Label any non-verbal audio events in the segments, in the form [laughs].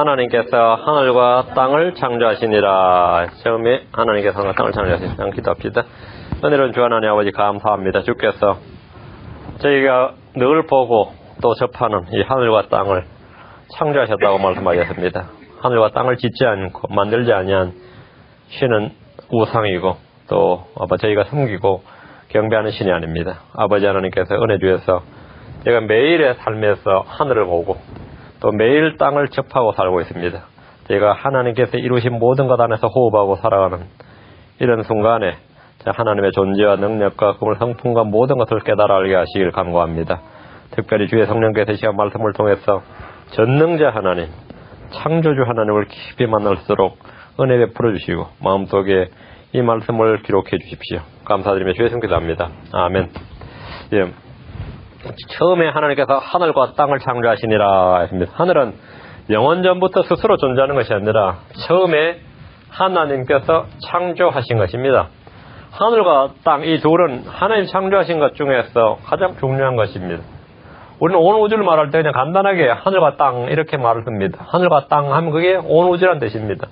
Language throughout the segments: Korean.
하나님께서 하늘과 땅을 창조하시니라. 처음에 하나님께서 하늘과 땅을 창조하시니라. 기도합시다. 은혜로운 주 하나님 아버지 감사합니다. 주께서 저희가 늘 보고 또 접하는 이 하늘과 땅을 창조하셨다고 말씀하셨습니다. 하늘과 땅을 짓지 않고 만들지 아니한 신은 우상이고 또 아버 저희가 섬기고 경배하는 신이 아닙니다. 아버지 하나님께서 은혜 주셔서 제가 매일의 삶에서 하늘을 보고 또 매일 땅을 접하고 살고 있습니다. 제가 하나님께서 이루신 모든 것 안에서 호흡하고 살아가는 이런 순간에 하나님의 존재와 능력과 그물 성품과 모든 것을 깨달아 알게 하시길 간구합니다. 특별히 주의 성령께서 시간 말씀을 통해서 전능자 하나님, 창조주 하나님을 깊이 만날수록 은혜 베풀어 주시고 마음속에 이 말씀을 기록해 주십시오. 감사드리며 주의 성기도 합니다. 아멘. 예. 처음에 하나님께서 하늘과 땅을 창조하시니라 했습니다. 하늘은 영원 전부터 스스로 존재하는 것이 아니라 처음에 하나님께서 창조하신 것입니다. 하늘과 땅 이 둘은 하나님 창조하신 것 중에서 가장 중요한 것입니다. 우리는 온 우주를 말할 때 그냥 간단하게 하늘과 땅 이렇게 말을 씁니다. 하늘과 땅 하면 그게 온 우주란 뜻입니다.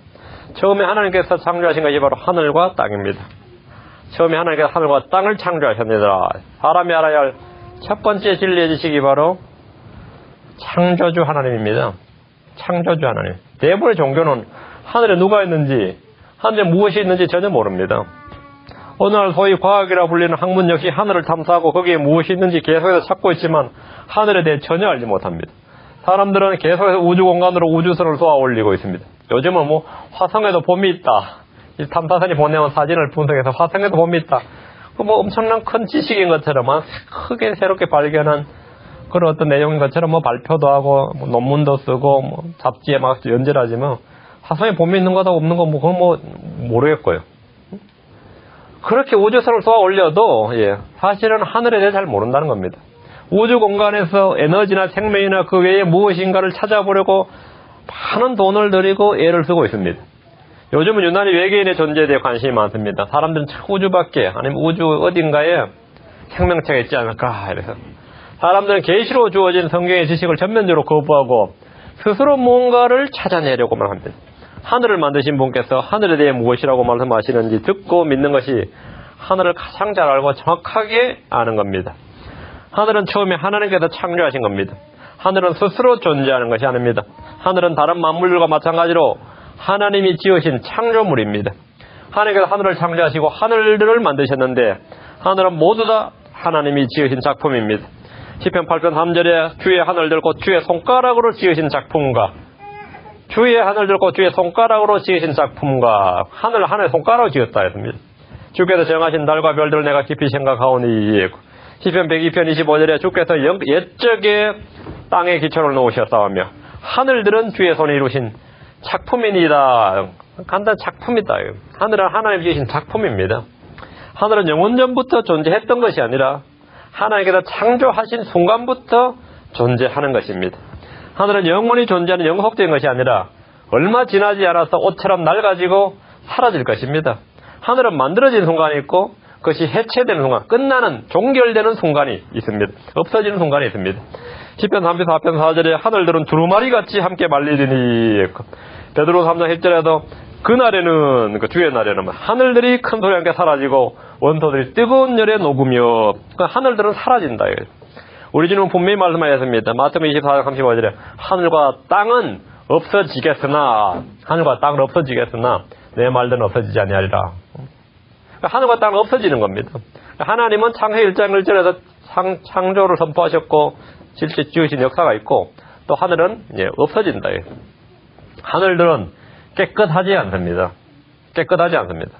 처음에 하나님께서 창조하신 것이 바로 하늘과 땅입니다. 처음에 하나님께서 하늘과 땅을 창조하셨습니다. 사람이 알아야 할 첫 번째 진리의 지식이 바로 창조주 하나님입니다. 창조주 하나님. 대부분의 종교는 하늘에 누가 있는지, 하늘에 무엇이 있는지 전혀 모릅니다. 오늘 소위 과학이라 불리는 학문 역시 하늘을 탐사하고 거기에 무엇이 있는지 계속해서 찾고 있지만 하늘에 대해 전혀 알지 못합니다. 사람들은 계속해서 우주 공간으로 우주선을 쏘아 올리고 있습니다. 요즘은 뭐 화성에도 봄이 있다. 이 탐사선이 보내온 사진을 분석해서 화성에도 봄이 있다. 뭐 엄청난 큰 지식인 것처럼 크게 새롭게 발견한 그런 어떤 내용인 것처럼 뭐 발표도 하고 뭐 논문도 쓰고 뭐 잡지에 막 연재하지만 화성에 봄이 있는 거다 없는 거뭐 그건 뭐 모르겠고요. 그렇게 우주선을 쏘아 올려도 예, 사실은 하늘에 대해 잘 모른다는 겁니다. 우주 공간에서 에너지나 생명이나 그 외에 무엇인가를 찾아보려고 많은 돈을 들이고 애를 쓰고 있습니다. 요즘은 유난히 외계인의 존재에 대해 관심이 많습니다. 사람들은 우주 밖에 아니면 우주 어딘가에 생명체가 있지 않을까 이래서 사람들은 계시로 주어진 성경의 지식을 전면적으로 거부하고 스스로 뭔가를 찾아내려고만 합니다. 하늘을 만드신 분께서 하늘에 대해 무엇이라고 말씀하시는지 듣고 믿는 것이 하늘을 가장 잘 알고 정확하게 아는 겁니다. 하늘은 처음에 하나님께서 창조하신 겁니다. 하늘은 스스로 존재하는 것이 아닙니다. 하늘은 다른 만물들과 마찬가지로 하나님이 지으신 창조물입니다. 하나님께서 하늘을 창조하시고 하늘들을 만드셨는데 하늘은 모두 다 하나님이 지으신 작품입니다. 10편 8편 3절에 주의 하늘 들고 주의 손가락으로 지으신 작품과 주의 하늘 들고 주의 손가락으로 지으신 작품과 하늘 하늘의 손가락으로 지었다 했습니다. 주께서 정하신 달과 별들을 내가 깊이 생각하오니 10편 102편 25절에 주께서 옛적에 땅에 기초를 놓으셨사오며 하늘들은 주의 손에 이루신 작품이니다. 간단 작품이다. 하늘은 하나님 지으신 작품입니다. 하늘은 영원 전부터 존재했던 것이 아니라 하나님께서 창조하신 순간부터 존재하는 것입니다. 하늘은 영원히 존재하는 영속적인 것이 아니라 얼마 지나지 않아서 옷처럼 낡아지고 사라질 것입니다. 하늘은 만들어진 순간이 있고 그것이 해체되는 순간, 끝나는, 종결되는 순간이 있습니다. 없어지는 순간이 있습니다. 10편 34편 4절에 하늘들은 두루마리 같이 함께 말리더니 베드로 3장 1절에도 그날에는 그 주의 날에는 하늘들이 큰 소리와 함께 사라지고 원소들이 뜨거운 열에 녹으며 그 하늘들은 사라진다. 우리 주는 분명히 말씀하셨습니다. 마태복음 24장 35절에 하늘과 땅은 없어지겠으나 하늘과 땅은 없어지겠으나 내 말들은 없어지지 아니하리라. 하늘과 땅은 없어지는 겁니다. 하나님은 창세 1장 1절에서 창, 창조를 선포하셨고 실제 지으신 역사가 있고 또 하늘은 예, 없어진다. 하늘들은 깨끗하지 않습니다. 깨끗하지 않습니다.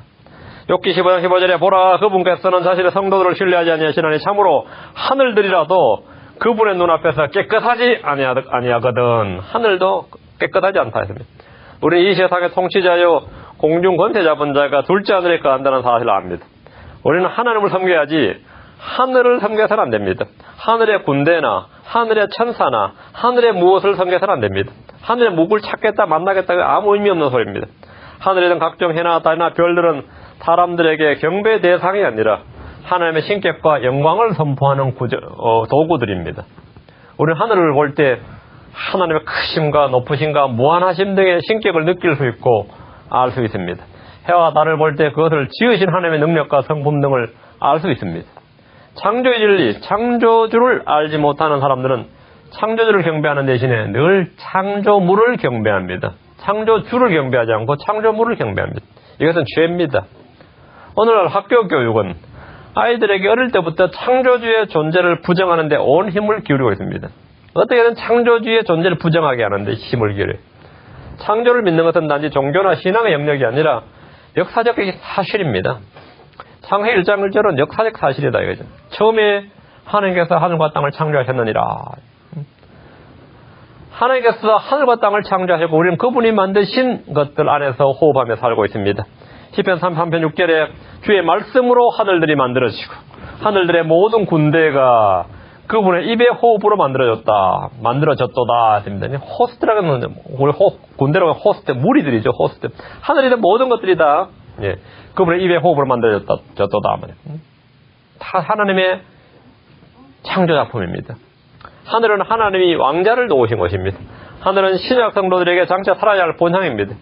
욕기 15장 15절에 보라 그분께서는 자신의 성도들을 신뢰하지 아니하시나니 참으로 하늘들이라도 그분의 눈앞에서 깨끗하지 아니하거든 하늘도 깨끗하지 않다 했습니다. 우리 이 세상의 통치자요 공중 권세 잡은 자가 둘째 하늘에 거한다는 사실을 압니다. 우리는 하나님을 섬겨야지 하늘을 섬겨서는 안 됩니다. 하늘의 군대나 하늘의 천사나 하늘의 무엇을 섬겨서는 안 됩니다. 하늘의 무엇을 찾겠다 만나겠다 아무 의미 없는 소리입니다. 하늘에 있는 각종 해나 달이나 별들은 사람들에게 경배 대상이 아니라 하나님의 신격과 영광을 선포하는 구조, 어, 도구들입니다. 우리는 하늘을 볼 때 하나님의 크심과 높으심과 무한하심 등의 신격을 느낄 수 있고 알 수 있습니다. 해와 달을 볼 때 그것을 지으신 하나님의 능력과 성품 등을 알 수 있습니다. 창조의 진리, 창조주를 알지 못하는 사람들은 창조주를 경배하는 대신에 늘 창조물을 경배합니다. 창조주를 경배하지 않고 창조물을 경배합니다. 이것은 죄입니다. 오늘날 학교 교육은 아이들에게 어릴 때부터 창조주의 존재를 부정하는데 온 힘을 기울이고 있습니다. 어떻게든 창조주의 존재를 부정하게 하는데 힘을 기울여요. 창조를 믿는 것은 단지 종교나 신앙의 영역이 아니라 역사적 사실입니다. 창세 1장 1절은 역사적 사실이다 이거죠. 처음에 하나님께서 하늘과 땅을 창조하셨느니라. 하나님께서 하늘과 땅을 창조하셨고 우리는 그분이 만드신 것들 안에서 호흡하며 살고 있습니다. 10편 33편 6절에 주의 말씀으로 하늘들이 만들어지고 하늘들의 모든 군대가 그분의 입의 호흡으로 만들어졌다. 만들어졌도다. 했습니다. 호스트라는 우리 호, 군대로 호스트, 무리들이죠. 호스트. 있는 모든 것들이 다 예, 그분의 입의 호흡으로 만들어졌다. 졌도다. 다 하나님의 창조 작품입니다. 하늘은 하나님이 왕자를 놓으신 것입니다. 하늘은 신약 성도들에게 장차 살아야 할 본향입니다.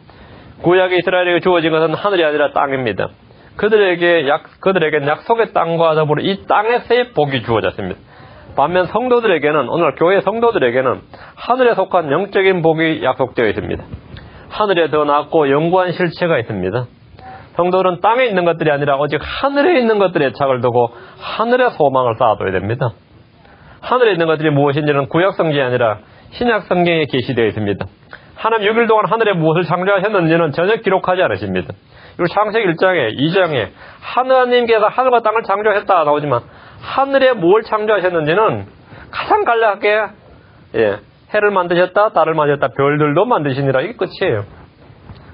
구약의 이스라엘에게 주어진 것은 하늘이 아니라 땅입니다. 그들에게 약, 그들에게 약속의 땅과 더불어 이 땅에서의 복이 주어졌습니다. 반면 성도들에게는, 오늘 교회 성도들에게는 하늘에 속한 영적인 복이 약속되어 있습니다. 하늘에 더 낫고 영구한 실체가 있습니다. 성도들은 땅에 있는 것들이 아니라 오직 하늘에 있는 것들에 착을 두고 하늘의 소망을 쌓아둬야 됩니다. 하늘에 있는 것들이 무엇인지는 구약 성경이 아니라 신약 성경에 게시되어 있습니다. 하나님 6일 동안 하늘에 무엇을 창조하셨는지는 전혀 기록하지 않으십니다. 그리고 창세기 1장에 2장에 하나님께서 하늘과 땅을 창조했다 나오지만 하늘에 뭘 창조하셨는지는 가장 간략하게 예, 해를 만드셨다, 달을 만드셨다, 별들도 만드시니라 이게 끝이에요.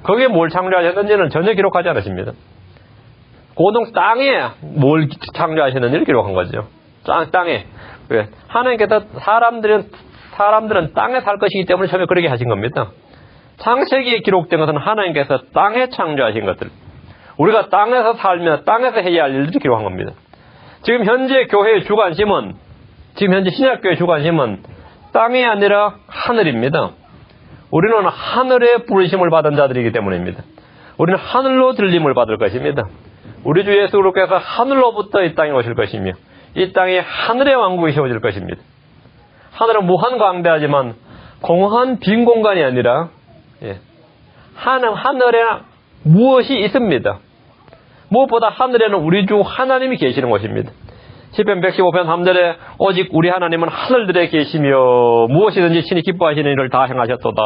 거기에 뭘 창조하셨는지는 전혀 기록하지 않으십니다. 고동 땅에 뭘 창조하셨는지를 기록한 거죠. 땅, 땅에. 왜? 하나님께서 사람들은, 사람들은 땅에 살 것이기 때문에 처음에 그렇게 하신 겁니다. 창세기에 기록된 것은 하나님께서 땅에 창조하신 것들. 우리가 땅에서 살며 땅에서 해야 할 일들을 기록한 겁니다. 지금 현재 교회의 주관심은, 지금 현재 신약교회의 주관심은 땅이 아니라 하늘입니다. 우리는 하늘의 부르심을 받은 자들이기 때문입니다. 우리는 하늘로 들림을 받을 것입니다. 우리 주 예수 그리스도께서 하늘로부터 이 땅에 오실 것이며 이 땅에 하늘의 왕국이 세워질 것입니다. 하늘은 무한 광대하지만 공한 빈 공간이 아니라 예, 하늘 하늘에 무엇이 있습니다. 무엇보다 하늘에는 우리 주 하나님이 계시는 곳입니다. 10편 115편 3절에 오직 우리 하나님은 하늘들에 계시며 무엇이든지 친히 기뻐하시는 일을 다 행하셨도다.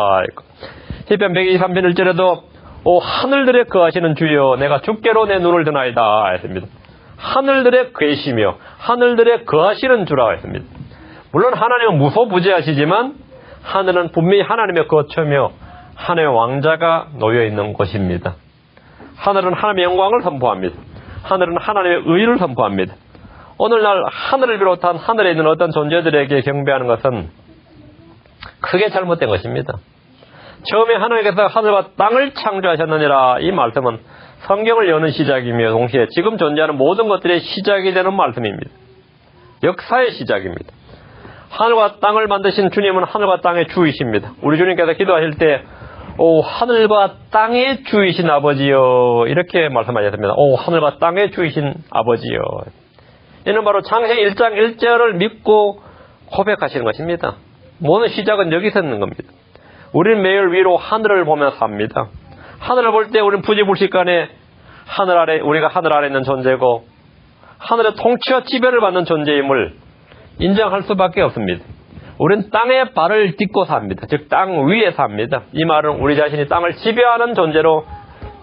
10편 123편 1절에도 오 하늘들에 거하시는 주여 내가 주께로 내 눈을 드나이다 했습니다. 하늘들에 계시며 하늘들에 거하시는 주라 했습니다. 물론 하나님은 무소부재하시지만 하늘은 분명히 하나님의 거처며 하나님의 왕자가 놓여 있는 곳입니다. 하늘은 하나님의 영광을 선포합니다. 하늘은 하나님의 의를 선포합니다. 오늘날 하늘을 비롯한 하늘에 있는 어떤 존재들에게 경배하는 것은 크게 잘못된 것입니다. 처음에 하나님께서 하늘과 땅을 창조하셨느니라 이 말씀은 성경을 여는 시작이며 동시에 지금 존재하는 모든 것들의 시작이 되는 말씀입니다. 역사의 시작입니다. 하늘과 땅을 만드신 주님은 하늘과 땅의 주이십니다. 우리 주님께서 기도하실 때, 오, 하늘과 땅의 주이신 아버지여. 이렇게 말씀하셨습니다. 오, 하늘과 땅의 주이신 아버지여. 이는 바로 창세 1장 1절을 믿고 고백하시는 것입니다. 모든 시작은 여기서 있는 겁니다. 우리는 매일 위로 하늘을 보며 삽니다. 하늘을 볼 때 우리는 부지불식간에 하늘 아래, 우리가 하늘 아래 있는 존재고, 하늘의 통치와 지배를 받는 존재임을 인정할 수밖에 없습니다. 우리는 땅에 발을 딛고 삽니다. 즉, 땅 위에 삽니다. 이 말은 우리 자신이 땅을 지배하는 존재로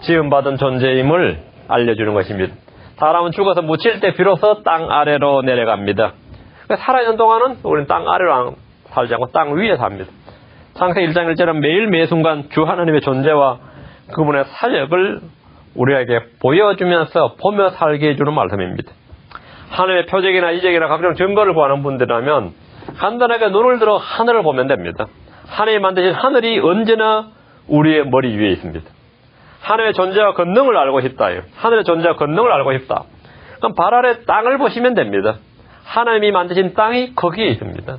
지음받은 존재임을 알려주는 것입니다. 사람은 죽어서 묻힐 때 비로소 땅 아래로 내려갑니다. 살아있는 동안은 우리는 땅 아래로 살지 않고 땅 위에 삽니다. 창세 1장 1절은 매일 매 순간 주 하나님의 존재와 그분의 사역을 우리에게 보여주면서 보며 살게 해주는 말씀입니다. 하늘의 표적이나 이적이나 각종 증거를 구하는 분들이라면 간단하게 눈을 들어 하늘을 보면 됩니다. 하나님이 만드신 하늘이 언제나 우리의 머리 위에 있습니다. 하늘의 존재와 권능을 알고 싶다. 하늘의 존재와 권능을 알고 싶다. 그럼 발 아래 땅을 보시면 됩니다. 하나님이 만드신 땅이 거기에 있습니다.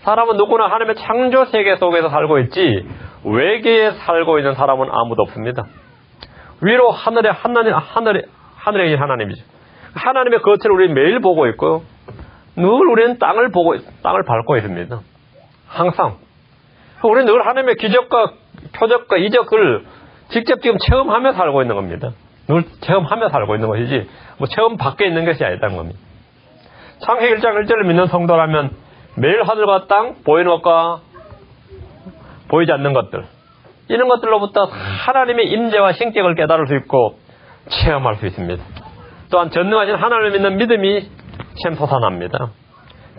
사람은 누구나 하나님의 창조 세계 속에서 살고 있지 외계에 살고 있는 사람은 아무도 없습니다. 위로 하늘에 하나님 하늘에 계신 하나님이죠. 하나님의 거처를 우리 매일 보고 있고요. 늘 우리는 땅을 보고 땅을 밟고 있습니다. 항상 우리는 늘 하나님의 기적과 표적과 이적을 직접 지금 체험하며 살고 있는 겁니다. 늘 체험하며 살고 있는 것이지 뭐 체험 밖에 있는 것이 아니다는 겁니다. 창세기 1장 1절을 믿는 성도라면 매일 하늘과 땅 보이는 것과 보이지 않는 것들 이런 것들로부터 하나님의 임재와 신격을 깨달을 수 있고 체험할 수 있습니다. 또한 전능하신 하나님을 믿는 믿음이 샘솟아납니다.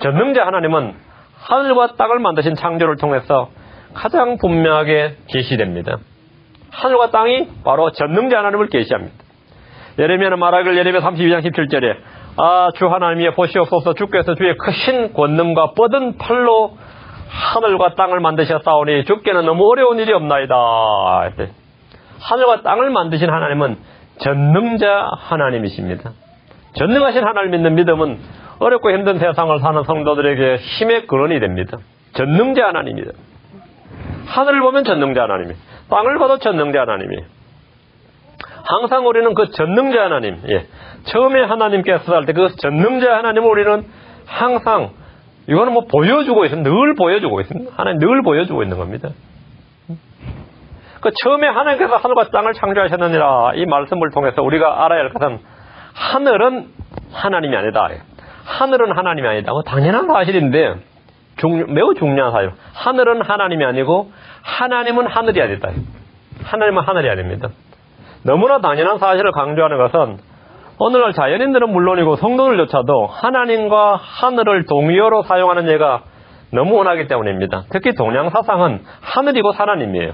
전능자 하나님은 하늘과 땅을 만드신 창조를 통해서 가장 분명하게 계시됩니다. 하늘과 땅이 바로 전능자 하나님을 계시합니다. 예레미야는 말하길 예레미야 32장 17절에 아 주 하나님이여 보시옵소서 주께서 주의 크신 권능과 뻗은 팔로 하늘과 땅을 만드셨사오니 주께는 너무 어려운 일이 없나이다. 하늘과 땅을 만드신 하나님은 전능자 하나님이십니다. 전능하신 하나님 믿는 믿음은 어렵고 힘든 세상을 사는 성도들에게 힘의 근원이 됩니다. 전능자 하나님이다. 하늘을 보면 전능자 하나님이, 땅을 봐도 전능자 하나님이. 항상 우리는 그 전능자 하나님, 예. 처음에 하나님께서 할때그 전능자 하나님을 우리는 항상 이거는 뭐 보여주고 있습니다. 늘 보여주고 있습니다. 하나님 늘 보여주고 있는 겁니다. 그 처음에 하나님께서 하늘과 땅을 창조하셨느니라 이 말씀을 통해서 우리가 알아야 할 것은 하늘은 하나님이 아니다. 하늘은 하나님이 아니다. 뭐 당연한 사실인데 중, 매우 중요한 사실. 하늘은 하나님이 아니고 하나님은 하늘이 아니다. 하나님은 하늘이 아닙니다. 너무나 당연한 사실을 강조하는 것은 오늘날 자연인들은 물론이고 성도들조차도 하나님과 하늘을 동의어로 사용하는 예가 너무 흔하기 때문입니다. 특히 동양 사상은 하늘이고 하나님이에요.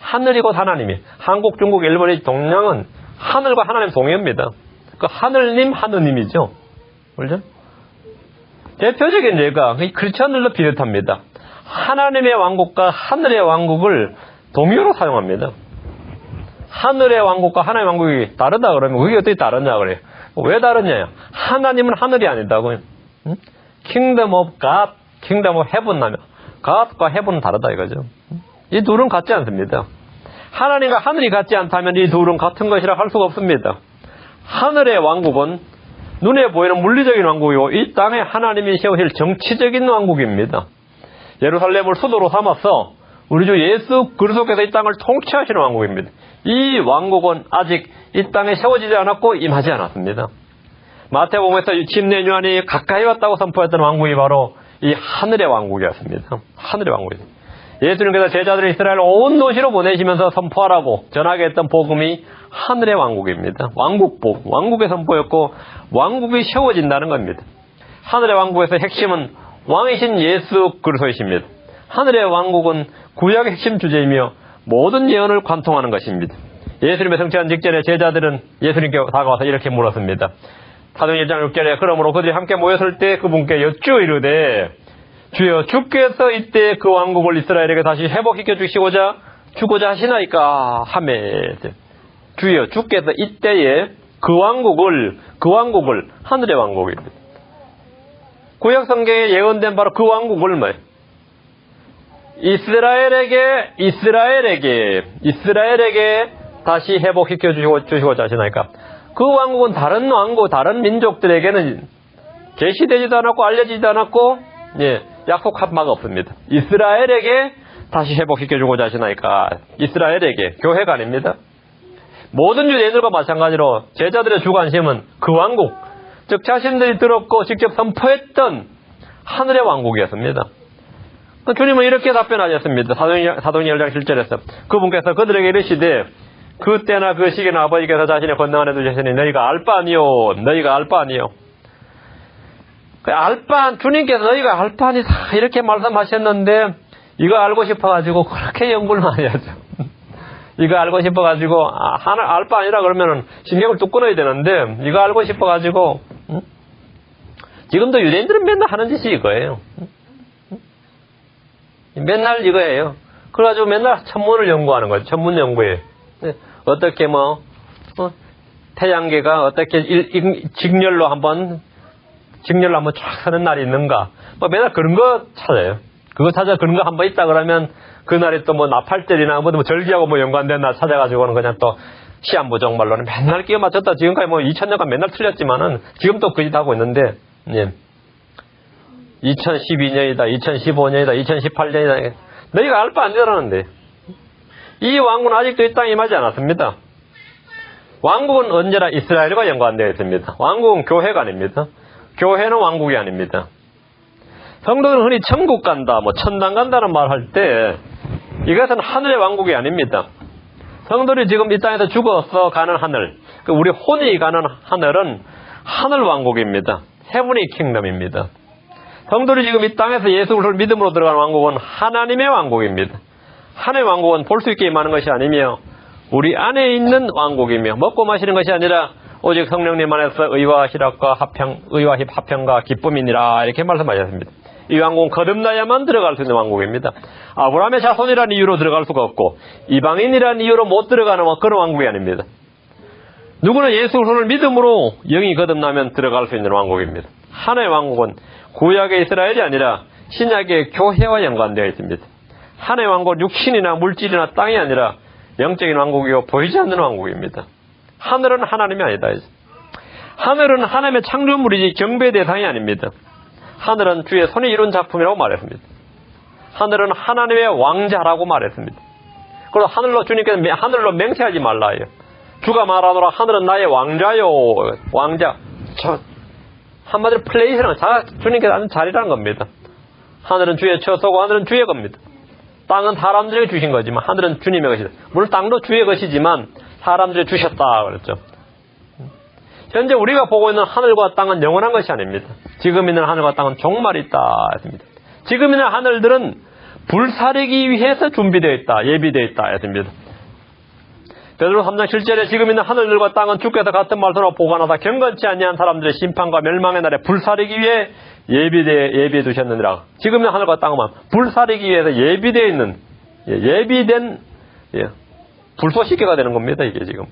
하늘이고 하나님이. 한국, 중국, 일본의 동양은 하늘과 하나님 동의어입니다. 그 하늘님, 하느님이죠. 그죠? 대표적인 예가 크리스천들도 비슷합니다. 하나님의 왕국과 하늘의 왕국을 동의어로 사용합니다. 하늘의 왕국과 하나님의 왕국이 다르다 그러면 그게 어떻게 다르냐 그래요. 왜 다르냐? 하나님은 하늘이 아니다고요. 응? Kingdom of God, Kingdom of Heaven 하면 God과 Heaven은 다르다 이거죠. 이 둘은 같지 않습니다. 하나님과 하늘이 같지 않다면 이 둘은 같은 것이라 할 수가 없습니다. 하늘의 왕국은 눈에 보이는 물리적인 왕국이고 이 땅에 하나님이 세우실 정치적인 왕국입니다. 예루살렘을 수도로 삼아서 우리 주 예수 그리스도께서 이 땅을 통치하시는 왕국입니다. 이 왕국은 아직 이 땅에 세워지지 않았고 임하지 않았습니다. 마태복음에서 침례 요한이 가까이 왔다고 선포했던 왕국이 바로 이 하늘의 왕국이었습니다. 하늘의 왕국이었습니다. 예수님께서 제자들을 이스라엘 온 도시로 보내시면서 선포하라고 전하게 했던 복음이 하늘의 왕국입니다. 왕국복, 왕국의 선포였고 왕국이 세워진다는 겁니다. 하늘의 왕국에서 핵심은 왕이신 예수 그리스도이십니다. 하늘의 왕국은 구약의 핵심 주제이며 모든 예언을 관통하는 것입니다. 예수님의 성취한 직전에 제자들은 예수님께 다가와서 이렇게 물었습니다. 사도행 1장 6절에 그러므로 그들이 함께 모였을 때 그분께 여쭈 이르되 주여 주께서 이때 그 왕국을 이스라엘에게 다시 회복시켜 주시고자 주고자 하시나이까 하매 주여 주께서 이때에 그 왕국을 그 왕국을 하늘의 왕국입니다. 구약 성경에 예언된 바로 그 왕국을 뭐 이스라엘에게 이스라엘에게 이스라엘에게 다시 회복시켜 주시고 주시고자 하시나이까 그 왕국은 다른 왕국 다른 민족들에게는 계시되지도 않았고 알려지지도 않았고 예, 약속한 바가 없습니다. 이스라엘에게 다시 회복시켜 주고자 하시나이까 이스라엘에게 교회가 아닙니다. 모든 유대인들과 마찬가지로 제자들의 주관심은 그 왕국 즉 자신들이 들었고 직접 선포했던 하늘의 왕국이었습니다. 주님은 이렇게 답변하셨습니다. 사도행 1장 7절에서 그분께서 그들에게 이르시되 그 때나 그 시기는 아버지께서 자신의 권능 안에 두셨으니 너희가 알 바 아니요 너희가 알 바 아니요 그 알바 주님께서 너희가 알바니 다 이렇게 말씀하셨는데 이거 알고 싶어가지고 그렇게 연구를 많이 하죠. [laughs] 이거 알고 싶어가지고 아, 하나 알바 아니라 그러면은 신경을 뚝 끊어야 되는데 이거 알고 싶어가지고 응? 지금도 유대인들은 맨날 하는 짓이 이거예요. 맨날 이거예요. 그래가지고 맨날 천문을 연구하는 거죠. 천문 연구에 어떻게 뭐 어, 태양계가 어떻게 직렬로 한번 직렬로 한번 쫙 서는 날이 있는가? 뭐 매달 그런 거 찾아요. 그거 찾아 그런 거 한번 있다 그러면 그날이 또뭐 나팔절이나 뭐, 뭐 절기하고 뭐 연관된 날 찾아가지고는 그냥 또 시한부 정 말로는 맨날 끼워 맞췄다 지금까지 뭐 2000년간 맨날 틀렸지만은 지금 또그짓 하고 있는데 예. 2012년이다, 2015년이다, 2018년이다. 너희가 알 바 안 되라는데. 이 왕국은 아직도 이 땅에 임하지 않았습니다. 왕국은 언제나 이스라엘과 연관되어 있습니다. 왕국은 교회가 아닙니다. 교회는 왕국이 아닙니다. 성도들은 흔히 천국 간다, 뭐 천당 간다는 말 할 때 이것은 하늘의 왕국이 아닙니다. 성도들이 지금 이 땅에서 죽어서 가는 하늘, 그 우리 혼이 가는 하늘은 하늘 왕국입니다. 헤브니 킹덤입니다. 성도들이 지금 이 땅에서 예수 그리스도를 믿음으로 들어가는 왕국은 하나님의 왕국입니다. 하나님의 왕국은 볼 수 있게 임하는 것이 아니며 우리 안에 있는 왕국이며 먹고 마시는 것이 아니라 오직 성령님 안에서 의와 희락과 합평, 의와 힙 합평과 기쁨이니라 이렇게 말씀하셨습니다. 이 왕국은 거듭나야만 들어갈 수 있는 왕국입니다. 아브라함의 자손이라는 이유로 들어갈 수가 없고 이방인이라는 이유로 못 들어가는 그런 왕국이 아닙니다. 누구나 예수 그리스도를 믿음으로 영이 거듭나면 들어갈 수 있는 왕국입니다. 하나의 왕국은 구약의 이스라엘이 아니라 신약의 교회와 연관되어 있습니다. 하나의 왕국은 육신이나 물질이나 땅이 아니라 영적인 왕국이고 보이지 않는 왕국입니다. 하늘은 하나님이 아니다. 하늘은 하나님의 창조물이지 경배 대상이 아닙니다. 하늘은 주의 손이 이룬 작품이라고 말했습니다. 하늘은 하나님의 왕자라고 말했습니다. 그리고 하늘로 주님께서 하늘로 맹세하지 말라요. 주가 말하노라 하늘은 나의 왕자요. 왕자. 저 한마디로 플레이스는 자 주님께서 하는 자리라는 겁니다. 하늘은 주의 처소고 하늘은 주의 겁니다. 땅은 사람들에게 주신 거지만 하늘은 주님의 것이다. 물론 땅도 주의 것이지만 사람들에게 주셨다 그랬죠. 현재 우리가 보고 있는 하늘과 땅은 영원한 것이 아닙니다. 지금 있는 하늘과 땅은 종말이 있다 했습니다. 지금 있는 하늘들은 불사르기 위해서 준비되어 있다, 예비되어 있다 했습니다. 베드로 3장 7절에 지금 있는 하늘들과 땅은 주께서 같은 말씀으로 보관하다 경건치 아니한 사람들의 심판과 멸망의 날에 불사르기 위해 예비되 예비해 두셨느니라. 지금 있는 하늘과 땅은 불사르기 위해서 예비되어 있는 예, 예비된 예, 불쏘시개가 되는 겁니다. 이게 지금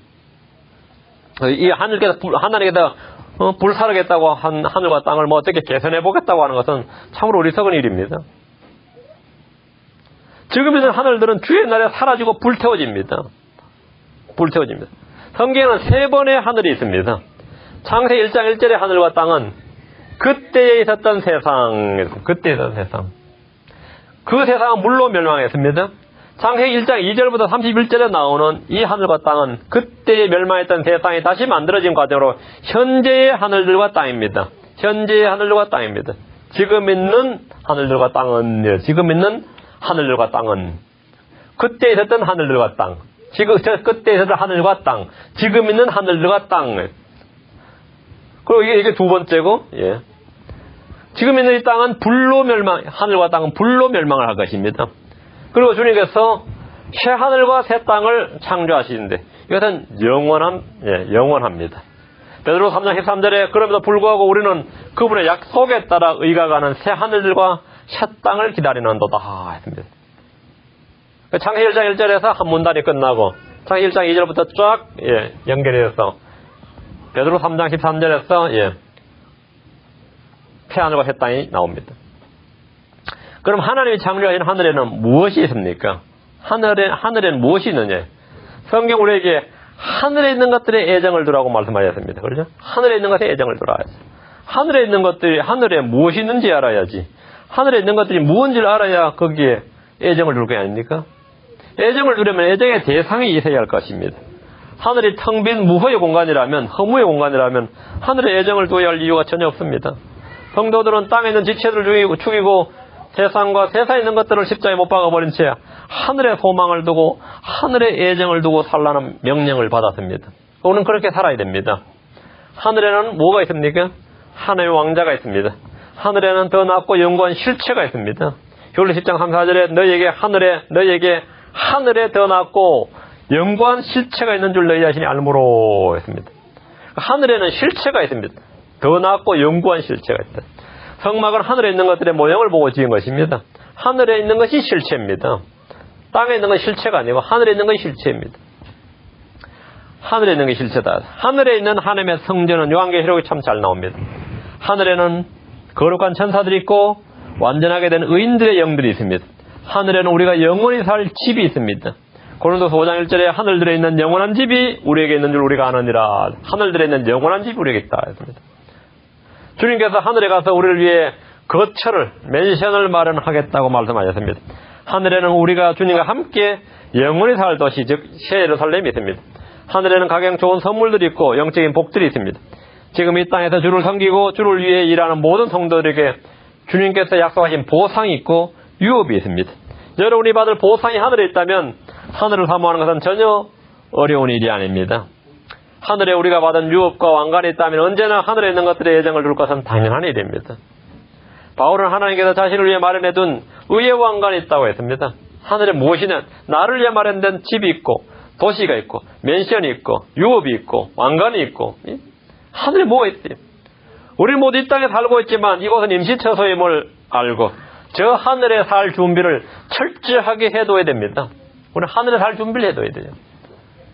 이 하늘께서 불, 하나님께서 어, 불사르겠다고 한 하늘과 땅을 뭐 어떻게 개선해 보겠다고 하는 것은 참으로 어리석은 일입니다. 지금 있는 하늘들은 주의 날에 사라지고 불태워집니다. 불태워집니다. 성경에는 세 번의 하늘이 있습니다. 창세 1장 1절의 하늘과 땅은 그때에 있었던 세상, 그때에 있었던 세상. 그 세상은 물로 멸망했습니다. 창세기 1장 2절부터 31절에 나오는 이 하늘과 땅은 그때에 멸망했던 세상이 다시 만들어진 과정으로 현재의 하늘들과 땅입니다. 현재의 하늘들과 땅입니다. 지금 있는 하늘들과 땅은 지금 있는 하늘들과 땅은 그때 있었던 하늘들과 땅 지금 저 그때 있었던 하늘과 땅 지금 있는 하늘들과 땅 그리고 이게, 이게 두 번째고 예. 지금 있는 이 땅은 불로 멸망 하늘과 땅은 불로 멸망을 할 것입니다. 그리고 주님께서 새 하늘과 새 땅을 창조하시는데 이것은 영원함, 예, 영원합니다. 베드로 3장 13절에 그럼에도 불구하고 우리는 그분의 약속에 따라 의가 가는 새 하늘들과 새 땅을 기다리는도다 했습니다. 창세 1장 1절에서 한 문단이 끝나고 창세 1장 2절부터 쫙 예, 연결해서 베드로 3장 13절에서 예, 새 하늘과 새 땅이 나옵니다. 그럼 하나님이 창조하신 하늘에는 무엇이 있습니까? 하늘에, 하늘에는 무엇이 있느냐? 성경 우리에게 하늘에 있는 것들의 애정을 두라고 말씀하셨습니다. 그렇죠? 하늘에 있는 것에 애정을 두라. 하늘에 있는 것들이 하늘에 무엇이 있는지 알아야지. 하늘에 있는 것들이 무엇인지를 알아야 거기에 애정을 둘 게 아닙니까? 애정을 두려면 애정의 대상이 있어야 할 것입니다. 하늘이 텅 빈 무허의 공간이라면, 허무의 공간이라면 하늘에 애정을 둬야 할 이유가 전혀 없습니다. 성도들은 땅에 있는 지체들을 죽이고 세상과 세상에 있는 것들을 십자에 못 박아버린 채 하늘의 소망을 두고 하늘의 애정을 두고 살라는 명령을 받았습니다. 우리는 그렇게 살아야 됩니다. 하늘에는 뭐가 있습니까? 하늘의 왕자가 있습니다. 하늘에는 더 낫고 영원한 실체가 있습니다. 효리 10장 3, 4절에 너에게 하늘에 너에게 하늘에 더 낫고 영원한 실체가 있는 줄 너희 자신이 알므로 했습니다. 하늘에는 실체가 있습니다. 더 낫고 영원한 실체가 있다. 성막은 하늘에 있는 것들의 모형을 보고 지은 것입니다. 하늘에 있는 것이 실체입니다. 땅에 있는 것이 실체가 아니고 하늘에 있는 것이 실체입니다. 하늘에 있는 게 실체다. 하늘에 있는 하나님의 성전은 요한계시록이 참 잘 나옵니다. 하늘에는 거룩한 천사들이 있고 완전하게 된 의인들의 영들이 있습니다. 하늘에는 우리가 영원히 살 집이 있습니다. 고린도서 5장 1절에 하늘들에 있는 영원한 집이 우리에게 있는 줄 우리가 아느니라. 하늘들에 있는 영원한 집이 우리에게 있다 했습니다. 주님께서 하늘에 가서 우리를 위해 거처를 맨션을 마련하겠다고 말씀하셨습니다. 하늘에는 우리가 주님과 함께 영원히 살 도시 즉 새예루살렘이 있습니다. 하늘에는 각양 좋은 선물들이 있고 영적인 복들이 있습니다. 지금 이 땅에서 주를 섬기고 주를 위해 일하는 모든 성도들에게 주님께서 약속하신 보상이 있고 유업이 있습니다. 여러분이 받을 보상이 하늘에 있다면 하늘을 사모하는 것은 전혀 어려운 일이 아닙니다. 하늘에 우리가 받은 유업과 왕관이 있다면 언제나 하늘에 있는 것들의 예정을 둘 것은 당연한 일입니다. 바울은 하나님께서 자신을 위해 마련해둔 의의 왕관이 있다고 했습니다. 하늘에 무엇이냐? 나를 위해 마련된 집이 있고 도시가 있고 맨션이 있고 유업이 있고 왕관이 있고 이? 하늘에 뭐가 있어요? 우리 모두 이 땅에 살고 있지만 이곳은 임시처소임을 알고 저 하늘에 살 준비를 철저하게 해둬야 됩니다. 우리 하늘에 살 준비를 해둬야 돼요.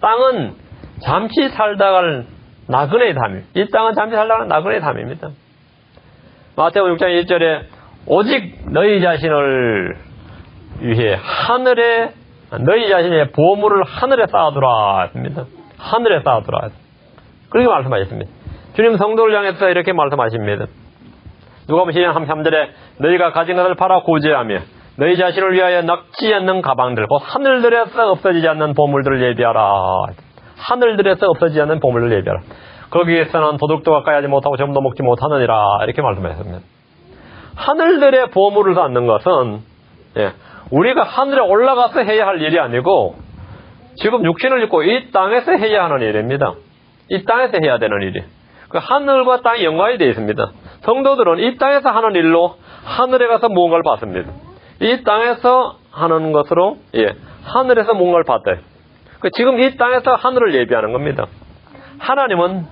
땅은 잠시 살다갈 나그네의 담임. 이 땅은 잠시 살다갈 나그네의 담입니다. 마태복음 6장 1절에 오직 너희 자신을 위해 하늘에 너희 자신의 보물을 하늘에 쌓아두라 했습니다. 하늘에 쌓아두라. 그렇게 말씀하셨습니다. 주님 성도를 향해서 이렇게 말씀하십니다. 누가복음 12장 3절에 너희가 가진 것을 팔아 구제하며 너희 자신을 위하여 낚지 않는 가방들 곧 하늘들에서 없어지지 않는 보물들을 예비하라. 하늘들에서 없어지지 않는 보물을 예비하라. 거기 에서는 도둑도 가까이 하지 못하고 점도 먹지 못하느니라 이렇게 말씀하셨습니다. 하늘들의 보물을 쌓는 것은 예, 우리가 하늘에 올라가서 해야 할 일이 아니고 지금 육신을 입고 이 땅에서 해야 하는 일입니다. 이 땅에서 해야 되는 일이. 그 하늘과 땅이 연관이 되어 있습니다. 성도들은 이 땅에서 하는 일로 하늘에 가서 무언가를 받습니다. 이 땅에서 하는 것으로 예, 하늘에서 무언가를. 그 지금 이 땅에서 하늘을 예비하는 겁니다. 하나님은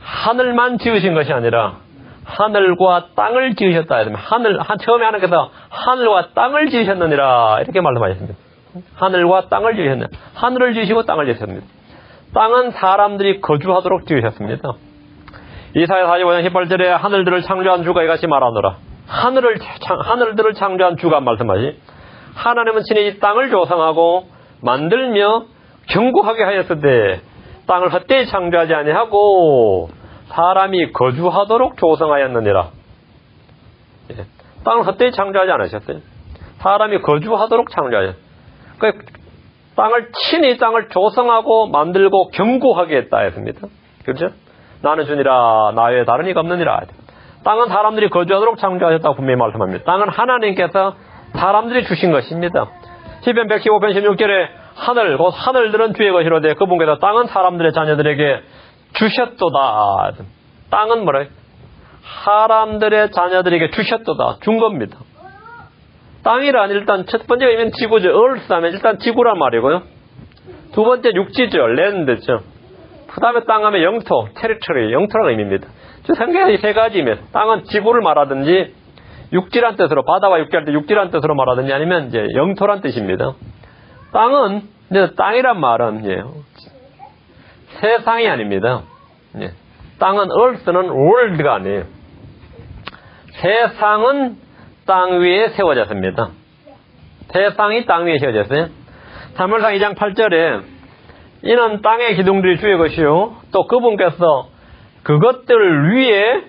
하늘만 지으신 것이 아니라 하늘과 땅을 지으셨다. 하늘, 처음에 하나님께서 하늘과 땅을 지으셨느니라. 이렇게 말씀하셨습니다. 하늘과 땅을 지으셨네. 하늘을 지으시고 땅을 지으셨습니다. 땅은 사람들이 거주하도록 지으셨습니다. 이사야 45장 18절에 하늘들을 창조한 주가 이같이 말하노라. 하늘을, 하늘들을 창조한 주가 말씀하시. 하나님은 친히 이 땅을 조성하고 만들며 견고하게 하였으되 땅을 헛되이 창조하지 아니하고 사람이 거주하도록 조성하였느니라. 예. 땅을 헛되이 창조하지 않으셨어요. 사람이 거주하도록 창조하셨어요. 그 땅을 친히 땅을 조성하고 만들고 견고하게 했다 했습니다. 그렇죠? 나는 주니라 나 외에 다른 이가 없느니라. 땅은 사람들이 거주하도록 창조하셨다고 분명히 말씀합니다. 땅은 하나님께서 사람들이 주신 것입니다. 시편 115편 16절에 하늘 곧 하늘들은 주의 것이로되 그분께서 땅은 사람들의 자녀들에게 주셨도다. 땅은 뭐래? 사람들의 자녀들에게 주셨도다. 준 겁니다. 땅이란 일단 첫 번째 의미는 지구죠. earth 하면 일단 지구란 말이고요. 두 번째 육지죠. land죠. 그 다음에 땅 하면 영토, territory, 영토라는 의미입니다. 성경에 이세 가지면 땅은 지구를 말하든지 육지란 뜻으로 바다와 육지할 때 육지란 뜻으로 말하든지 아니면 이제 영토란 뜻입니다. 땅은 이제 땅이란 말은 예, 세상이 아닙니다. 예. 땅은 earth는 world가 아니에요. 세상은 땅 위에 세워졌습니다. 세상이 땅 위에 세워졌어요. 3월상 2장 8절에 이는 땅의 기둥들이 주의 것이요 또 그분께서 그것들을 위해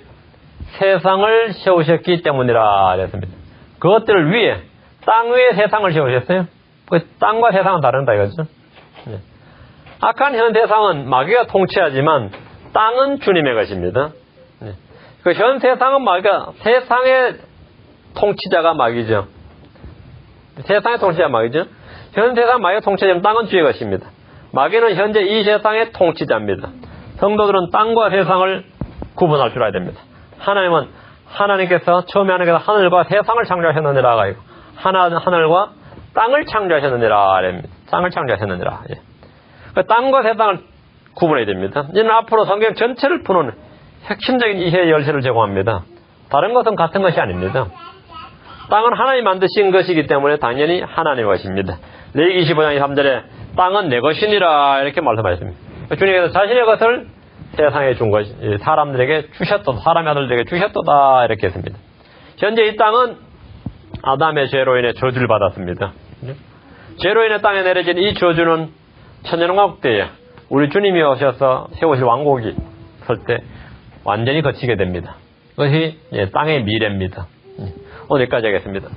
세상을 세우셨기 때문이라 그랬습니다. 그것들을 위해 땅 위에 세상을 세우셨어요. 그 땅과 세상은 다른다 이거죠. 네. 악한 현 세상은 마귀가 통치하지만 땅은 주님의 것입니다. 네. 그현 세상은 마귀가 세상의 통치자가 마귀죠. 세상의 통치자 마귀죠. 현 세상 마귀가 통치자면 땅은 주의 것입니다. 마귀는 현재 이 세상의 통치자입니다. 성도들은 땅과 세상을 구분할 줄 알아야 됩니다. 하나님은 하나님께서 처음에 하나님께서 하늘과 세상을 창조하셨느니라 하고 하나 하늘과 땅을 창조하셨느니라 땅을 창조하셨느니라. 예. 그 땅과 세상을 구분해야 됩니다. 이는 앞으로 성경 전체를 푸는 핵심적인 이해 열쇠를 제공합니다. 다른 것은 같은 것이 아닙니다. 땅은 하나님 만드신 것이기 때문에 당연히 하나님의 것입니다. 레이기 25장 3절에 땅은 내 것이니라 이렇게 말씀하셨습니다. 주님께서 자신의 것을 세상에 준 것이 사람들에게 주셨다 사람의 아들들에게 주셨다 이렇게 했습니다. 현재 이 땅은 아담의 죄로 인해 저주를 받았습니다. 죄로 인해 땅에 내려진 이 저주는 천년왕국 때에 우리 주님이 오셔서 세우실 왕국이 설 때 완전히 거치게 됩니다. 그것이 예, 땅의 미래입니다. 예, 오늘까지 하겠습니다.